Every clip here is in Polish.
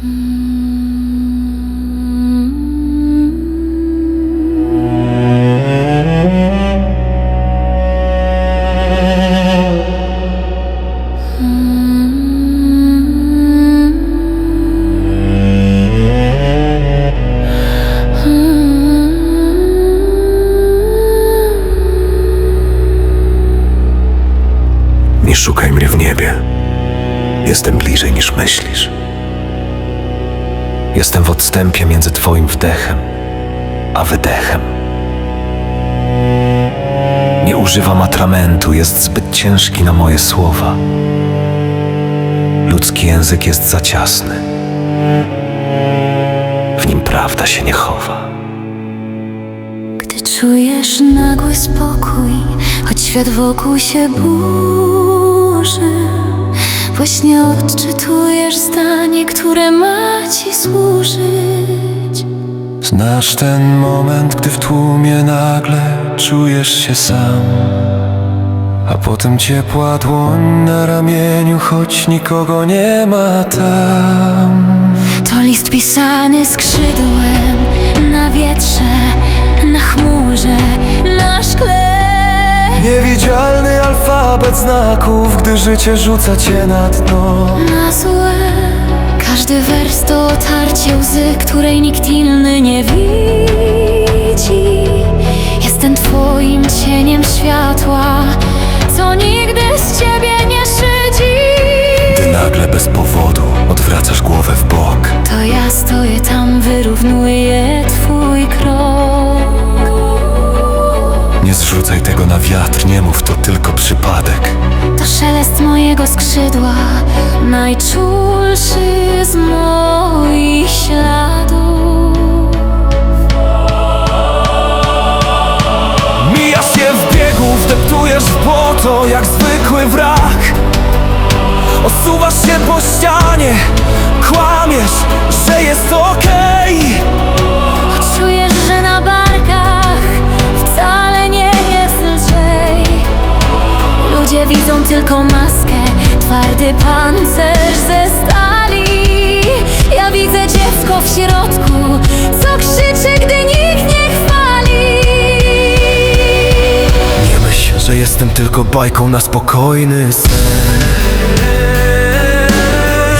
Nie szukaj mnie w niebie. Jestem bliżej niż myślisz. Jestem w odstępie między Twoim wdechem a wydechem. Nie używam atramentu, jest zbyt ciężki na moje słowa. Ludzki język jest za ciasny. W nim prawda się nie chowa. Gdy czujesz nagły spokój, choć świat wokół się burzy, właśnie odczytujesz zdanie, które ma ci służyć. Znasz ten moment, gdy w tłumie nagle czujesz się sam A potem ciepła dłoń na ramieniu, choć nikogo nie ma tam To list pisany skrzydłem na wietrze, na chmurze, na szkle. Niewidzialny alfabet znaków, gdy życie rzuca cię na dno. Na złe. Każdy wers to otarcie łzy, której nikt inny nie widzi. Jestem twoim cieniem światła, co nigdy z ciebie nie szydzi. Ty nagle bez powodu odwracasz głowę w bok. To ja stoję tam, wyrównuję Nie zrzucaj tego na wiatr, nie mów to tylko przypadek. To szelest mojego skrzydła, najczulszy z moich śladów. Mijasz się w biegu, wdeptujesz w błoto jak zwykły wrak. Osuwasz się po ścianie, kłamiesz, że jest okej. Czujesz, tylko maskę, twardy pancerz ze stali. Ja widzę dziecko w środku, co krzyczy, gdy nikt nie chwali. Nie myśl, że jestem tylko bajką na spokojny sen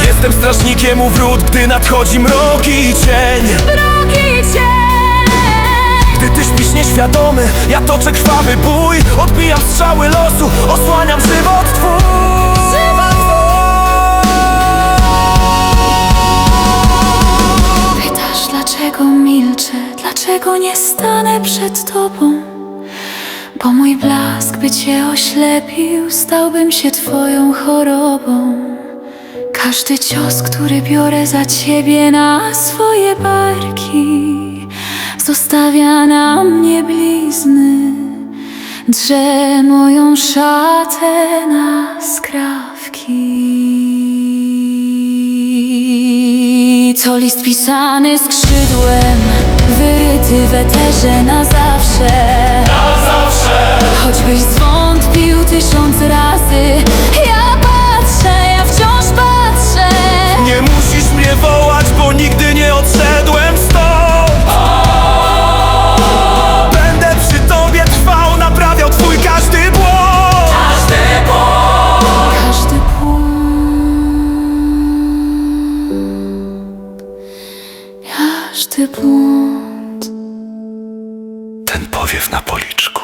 Jestem strażnikiem u wrót, gdy nadchodzi mroki i cień nieświadomy, ja toczę krwawy bój Odbijam strzały losu, osłaniam żywot twój Pytasz, dlaczego milczę, dlaczego nie stanę przed tobą? Bo mój blask by cię oślepił, stałbym się twoją chorobą. Każdy cios, który biorę za ciebie na swoje barki, zostawia na mnie blizny, drze moją szatę na skrawki. To list pisany skrzydłem, wyryty w eterze na zawsze. Na zawsze. Choćbyś zwątpił tysiąc razy, każdy błąd. Ten powiew na policzku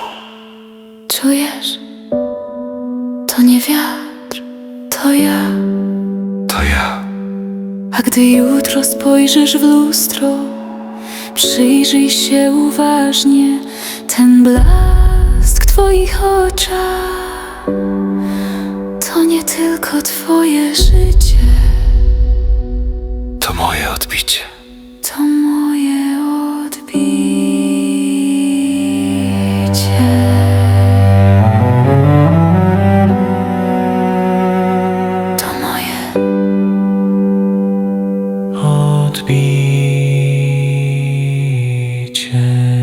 Czujesz? To nie wiatr, to ja. To ja A gdy jutro spojrzysz w lustro, przyjrzyj się uważnie, ten blask w twoich oczach to nie tylko twoje życie. To moje odbicie się.